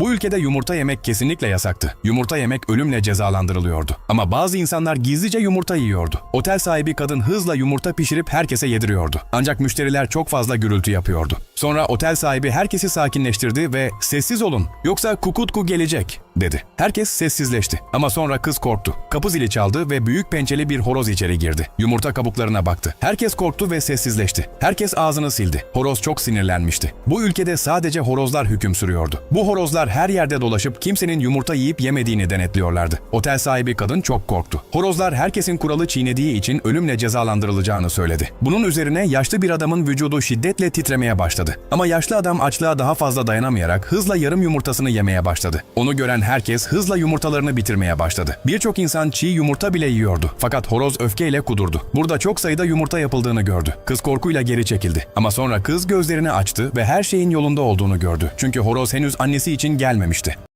Bu ülkede yumurta yemek kesinlikle yasaktı. Yumurta yemek ölümle cezalandırılıyordu. Ama bazı insanlar gizlice yumurta yiyordu. Otel sahibi kadın hızla yumurta pişirip herkese yediriyordu. Ancak müşteriler çok fazla gürültü yapıyordu. Sonra otel sahibi herkesi sakinleştirdi ve "Sessiz olun yoksa kukutku gelecek." dedi. Herkes sessizleşti ama sonra kız korktu. Kapı zili çaldı ve büyük pençeli bir horoz içeri girdi. Yumurta kabuklarına baktı. Herkes korktu ve sessizleşti. Herkes ağzını sildi. Horoz çok sinirlenmişti. Bu ülkede sadece horozlar hüküm sürüyordu. Bu horozlar her yerde dolaşıp kimsenin yumurta yiyip yemediğini denetliyorlardı. Otel sahibi kadın çok korktu. Horozlar herkesin kuralı çiğnediği için ölümle cezalandırılacağını söyledi. Bunun üzerine yaşlı bir adamın vücudu şiddetle titremeye başladı. Ama yaşlı adam açlığa daha fazla dayanamayarak hızla yarım yumurtasını yemeye başladı. Onu gören herkes hızla yumurtalarını bitirmeye başladı. Birçok insan çiğ yumurta bile yiyordu. Fakat horoz öfkeyle kudurdu. Burada çok sayıda yumurta yapıldığını gördü. Kız korkuyla geri çekildi. Ama sonra kız gözlerini açtı ve her şeyin yolunda olduğunu gördü. Çünkü horoz henüz annesi için gelmemişti.